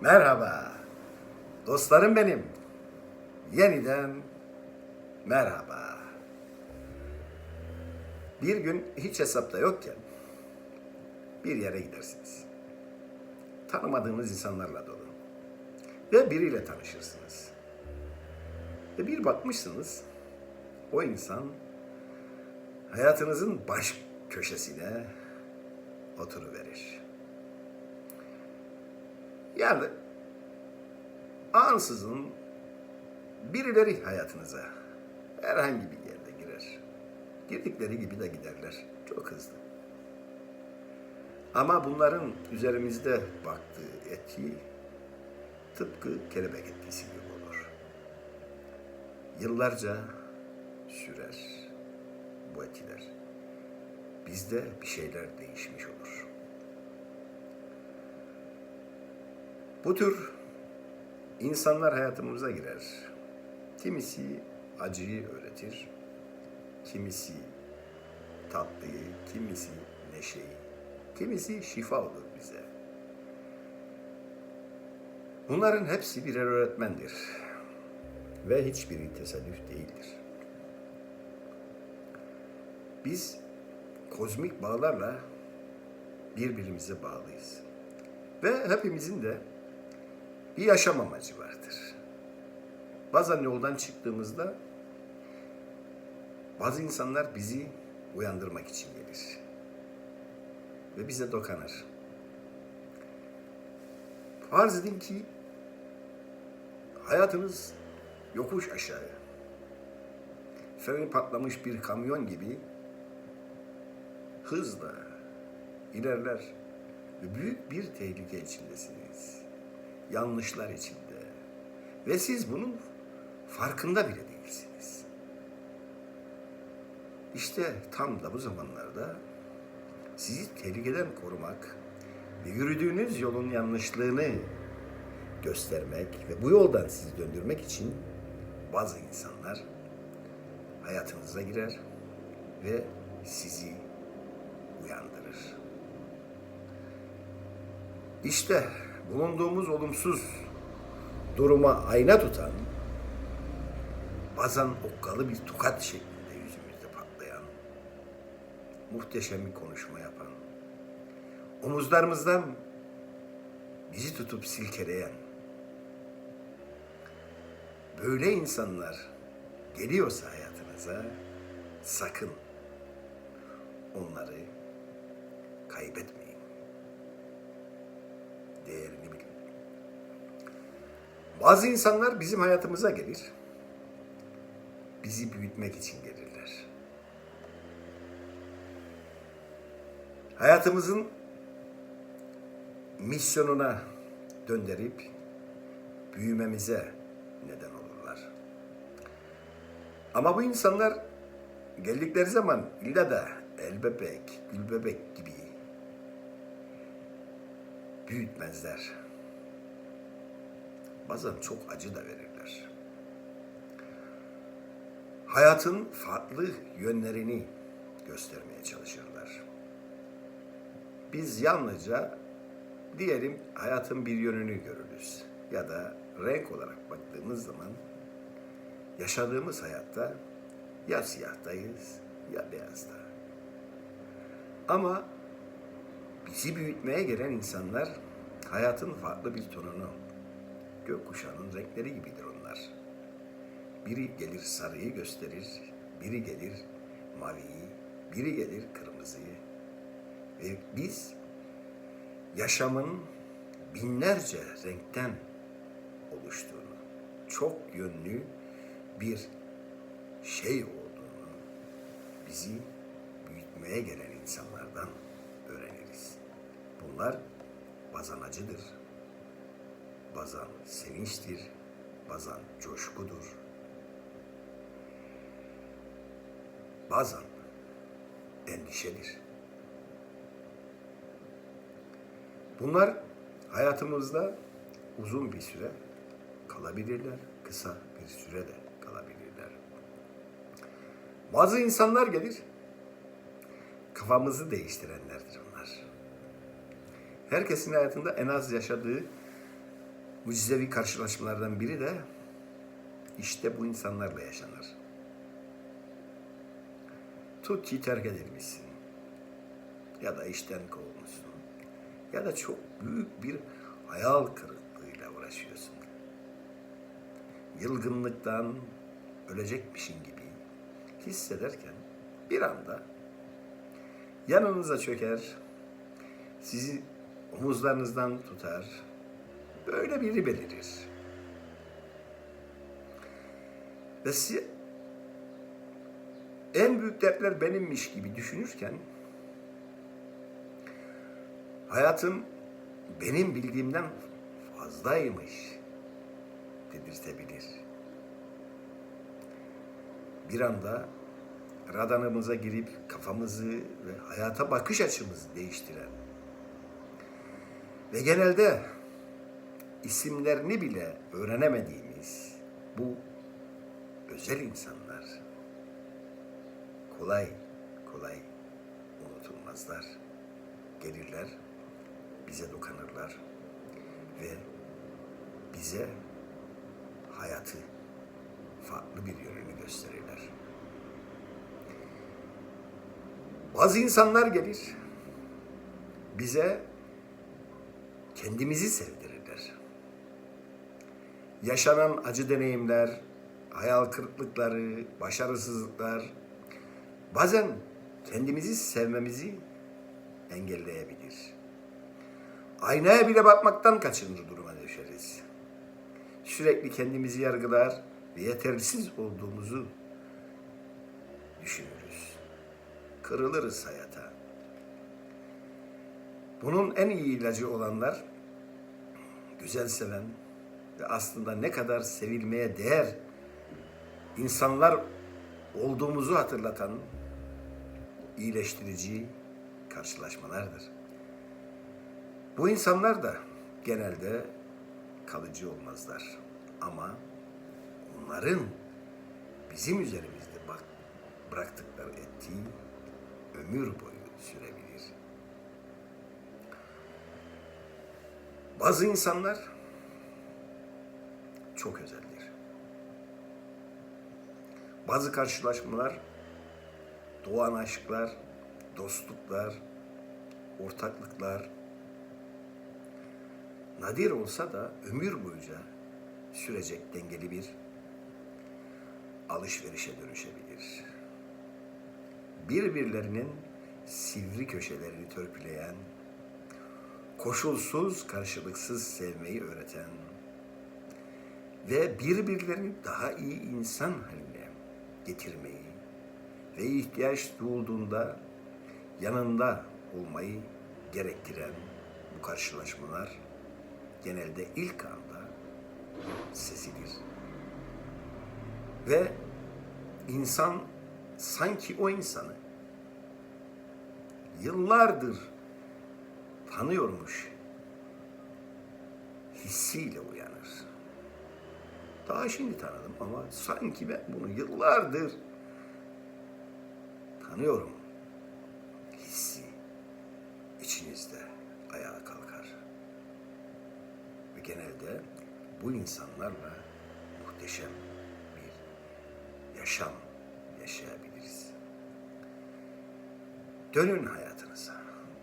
Merhaba. Dostlarım benim. Yeniden merhaba. Bir gün hiç hesapta yokken bir yere gidersiniz. Tanımadığınız insanlarla dolu. Ve biriyle tanışırsınız. Ve bir bakmışsınız o insan hayatınızın baş köşesine oturuverir. Yani ansızın birileri hayatınıza herhangi bir yerde girer. Girdikleri gibi de giderler. Çok hızlı. Ama bunların üzerimizde baktığı etki tıpkı kelebek etkisi gibi olur. Yıllarca sürer bu etkiler. Bizde bir şeyler değişmiş olur. Bu tür insanlar hayatımıza girer. Kimisi acıyı öğretir, kimisi tatlıyı, kimisi neşeyi, kimisi şifa olur bize. Bunların hepsi birer öğretmendir ve hiçbiri tesadüf değildir. Biz kozmik bağlarla birbirimize bağlıyız. Ve hepimizin de bir yaşam amacı vardır. Bazen yoldan çıktığımızda bazı insanlar bizi uyandırmak için gelir. Ve bize dokanır. Farz edin ki hayatınız yokuş aşağı. Freni patlamış bir kamyon gibi hızla ilerler ve büyük bir tehlike içindesiniz. Yanlışlar içinde. Ve siz bunun farkında bile değilsiniz. İşte tam da bu zamanlarda sizi tehlikeden korumak ve yürüdüğünüz yolun yanlışlığını göstermek ve bu yoldan sizi döndürmek için bazı insanlar hayatınıza girer ve sizi uyandırır. İşte bulunduğumuz olumsuz duruma ayna tutan, bazen okkalı bir tokat şeklinde yüzümüzde patlayan, muhteşem bir konuşma yapan, omuzlarımızdan bizi tutup silkeleyen, böyle insanlar geliyorsa hayatınıza sakın onları kaybetmeyin. Bazı insanlar bizim hayatımıza gelir. Bizi büyütmek için gelirler. Hayatımızın misyonuna döndürüp büyümemize neden olurlar. Ama bu insanlar geldikleri zaman illa da el bebek, gül bebek gibi büyütmezler. Bazen çok acı da verirler. Hayatın farklı yönlerini göstermeye çalışırlar. Biz yalnızca diyelim hayatın bir yönünü görürüz. Ya da renk olarak baktığımız zaman yaşadığımız hayatta ya siyahtayız ya beyazda. Ama bizi büyütmeye gelen insanlar hayatın farklı bir tonunu, gökkuşağının renkleri gibidir onlar. Biri gelir sarıyı gösterir, biri gelir maviyi, biri gelir kırmızıyı. Ve biz yaşamın binlerce renkten oluştuğunu, çok yönlü bir şey olduğunu bizi büyütmeye gelen insanlardan öğreniriz. Bunlar bazen bazen sevinçtir, bazen coşkudur, bazen endişedir. Bunlar hayatımızda uzun bir süre kalabilirler, kısa bir süre de kalabilirler. Bazı insanlar gelir, kafamızı değiştirenlerdir onlar. Herkesin hayatında en az yaşadığı Mucizevi karşılaşmalardan biri de işte bu insanlarla yaşanır. Tut ki terk edilmişsin. Ya da işten kovulmuşsun. Ya da çok büyük bir hayal kırıklığıyla uğraşıyorsun. Yılgınlıktan ölecekmişin gibi hissederken bir anda yanınıza çöker, sizi omuzlarınızdan tutar, böyle biri belirir. Ve en büyük dertler benimmiş gibi düşünürken hayatım benim bildiğimden fazlaymış dedirtebilir. Bir anda radanımıza girip kafamızı ve hayata bakış açımızı değiştiren ve genelde isimlerini bile öğrenemediğimiz bu özel insanlar kolay kolay unutulmazlar. Gelirler, bize dokanırlar ve bize hayatı farklı bir yönünü gösterirler. Bazı insanlar gelir, bize kendimizi sevdirirler. Yaşanan acı deneyimler, hayal kırıklıkları, başarısızlıklar bazen kendimizi sevmemizi engelleyebilir. Aynaya bile bakmaktan kaçınır duruma düşeriz. Sürekli kendimizi yargılar ve yetersiz olduğumuzu düşünürüz. Kırılırız hayata. Bunun en iyi ilacı olanlar güzel seven ve aslında ne kadar sevilmeye değer insanlar olduğumuzu hatırlatan iyileştirici karşılaşmalardır. Bu insanlar da genelde kalıcı olmazlar. Ama onların bizim üzerimizde bak, bıraktıkları ettiği ömür boyu sürebilir. Bazı insanlar çok özeldir. Bazı karşılaşmalar, doğan aşklar, dostluklar, ortaklıklar nadir olsa da ömür boyunca sürecek dengeli bir alışverişe dönüşebilir. Birbirlerinin sivri köşelerini törpüleyen, koşulsuz karşılıksız sevmeyi öğreten ve birbirlerini daha iyi insan haline getirmeyi ve ihtiyaç duyulduğunda yanında olmayı gerektiren bu karşılaşmalar genelde ilk anda sesidir. Ve insan sanki o insanı yıllardır tanıyormuş hissiyle uyanır. Daha şimdi tanıdım ama sanki ben bunu yıllardır tanıyorum hissi içinizde ayağa kalkar. Ve genelde bu insanlarla muhteşem bir yaşam yaşayabiliriz. Dönün hayatınıza.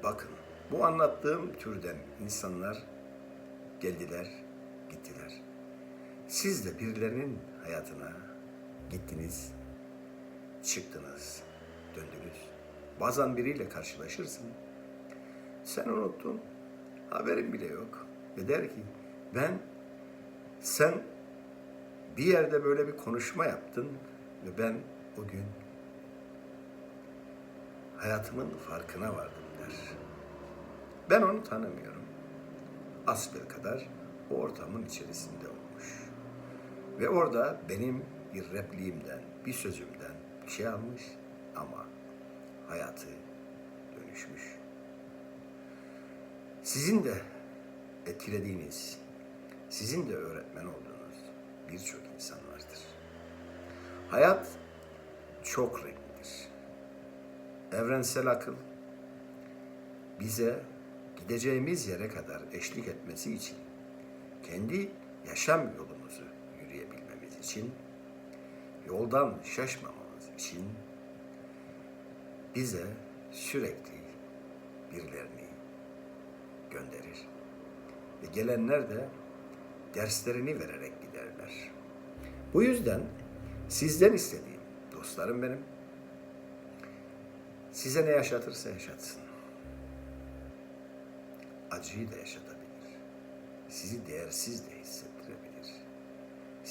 Bakın bu anlattığım türden insanlar geldiler, gittiler. Siz de birilerinin hayatına gittiniz, çıktınız, döndünüz. Bazen biriyle karşılaşırsın. Sen unuttun, haberin bile yok. Ve der ki ben sen bir yerde böyle bir konuşma yaptın ve ben o gün hayatımın farkına vardım der. Ben onu tanımıyorum. Asbel kadar o ortamın içerisinde. Ve orada benim bir repliğimden, bir sözümden bir şey almış ama hayatı dönüşmüş. Sizin de etkilediğiniz, sizin de öğretmen olduğunuz birçok insan vardır. Hayat çok renklidir. Evrensel akıl bize gideceğimiz yere kadar eşlik etmesi için kendi yaşam yolumuzu için, yoldan şaşmamamız için bize sürekli birilerini gönderir. Ve gelenler de derslerini vererek giderler. Bu yüzden sizden istediğim, dostlarım benim, size ne yaşatırsa yaşatsın. Acıyı da yaşatabilir. Sizi değersiz de hissettirebilir.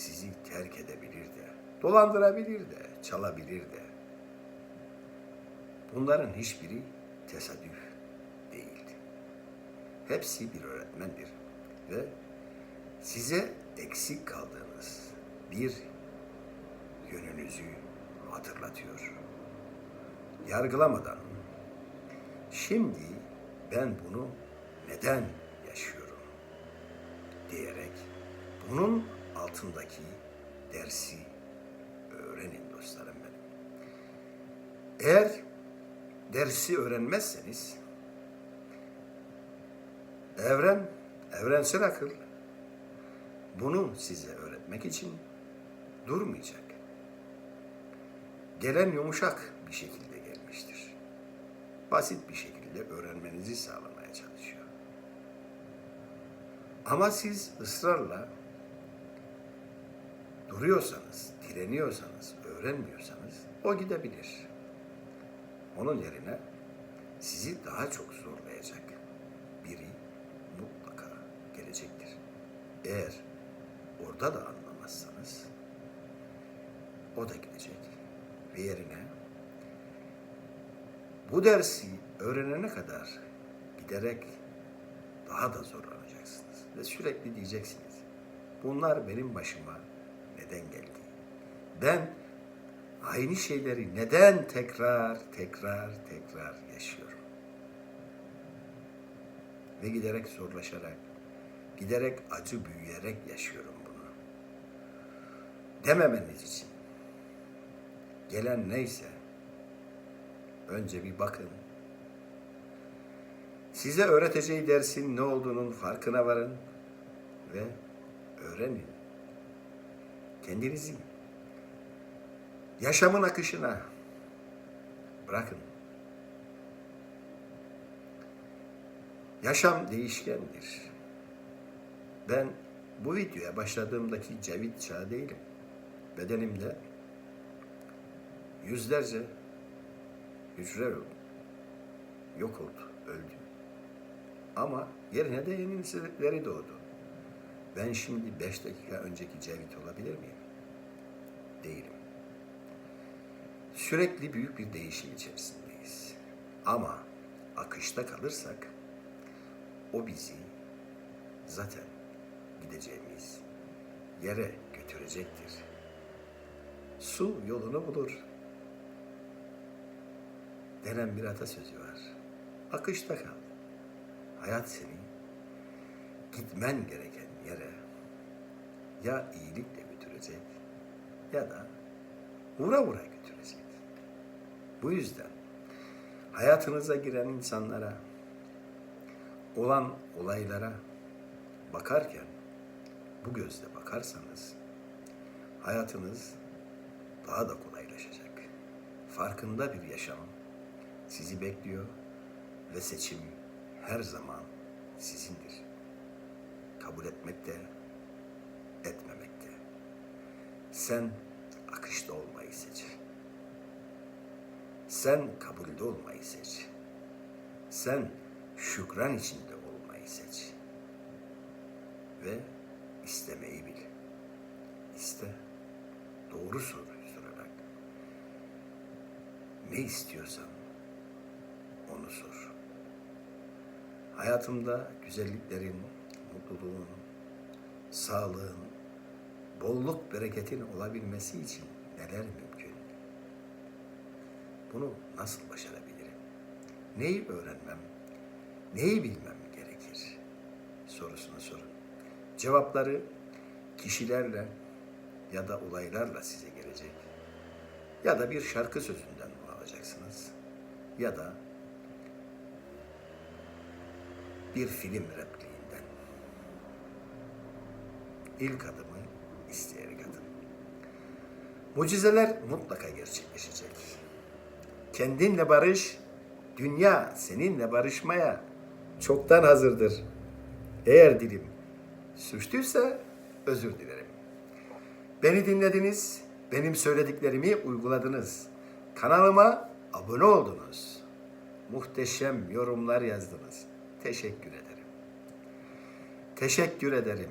Sizi terk edebilir de, dolandırabilir de, çalabilir de. Bunların hiçbiri tesadüf değildi. Hepsi bir öğretmendir ve size eksik kaldığınız bir yönünüzü hatırlatıyor. Yargılamadan şimdi ben bunu neden yaşıyorum diyerek bunun altındaki dersi öğrenin dostlarım benim. Eğer dersi öğrenmezseniz evren, evrensel akıl bunu size öğretmek için durmayacak. Gelen yumuşak bir şekilde gelmiştir. Basit bir şekilde öğrenmenizi sağlamaya çalışıyor. Ama siz ısrarla duruyorsanız, direniyorsanız, öğrenmiyorsanız o gidebilir. Onun yerine sizi daha çok zorlayacak biri mutlaka gelecektir. Eğer orada da anlamazsanız o da gidecek ve yerine bu dersi öğrenene kadar giderek daha da zorlanacaksınız ve sürekli diyeceksiniz. Bunlar benim başıma neden geldi? Ben aynı şeyleri neden tekrar tekrar tekrar yaşıyorum? Ve giderek zorlaşarak, giderek acı büyüyerek yaşıyorum bunu. Dememeniz için gelen neyse önce bir bakın. Size öğreteceği dersin ne olduğunun farkına varın ve öğrenin. Kendinizi yaşamın akışına bırakın. Yaşam değişkendir. Ben bu videoya başladığımdaki Cevit Çağ değilim. Bedenimde yüzlerce hücre yok oldu, öldü. Ama yerine de yenileri doğdu. Ben şimdi beş dakika önceki Cevit olabilir miyim? Değilim. Sürekli büyük bir değişim içerisindeyiz. Ama akışta kalırsak o bizi zaten gideceğimiz yere götürecektir. Su yolunu bulur. Denen bir atasözü var. Akışta kal. Hayat seni gitmen gereken yere ya iyilikle götürecek ya da vura vura götürecek. Bu yüzden hayatınıza giren insanlara, olan olaylara bakarken bu gözle bakarsanız hayatınız daha da kolaylaşacak. Farkında bir yaşam sizi bekliyor ve seçim her zaman sizindir. Kabul etmekte, etmemekte. Sen akışta olmayı seç. Sen kabulde olmayı seç. Sen şükran içinde olmayı seç. Ve istemeyi bil. İste. Doğru soruyu sorarak. Ne istiyorsan onu sor. Hayatımda güzelliklerin, mutluluğun, sağlığın, bolluk bereketin olabilmesi için neler mümkün? Bunu nasıl başarabilirim? Neyi öğrenmem, neyi bilmem gerekir? Sorusunu sorun. Cevapları kişilerle ya da olaylarla size gelecek. Ya da bir şarkı sözünden bunu alacaksınız. Ya da bir film repliğinden. İlk adımı isteyerek atın. Mucizeler mutlaka gerçekleşecek. Kendinle barış, dünya seninle barışmaya çoktan hazırdır. Eğer dilim suçluysa özür dilerim. Beni dinlediniz, benim söylediklerimi uyguladınız. Kanalıma abone oldunuz. Muhteşem yorumlar yazdınız. Teşekkür ederim. Teşekkür ederim.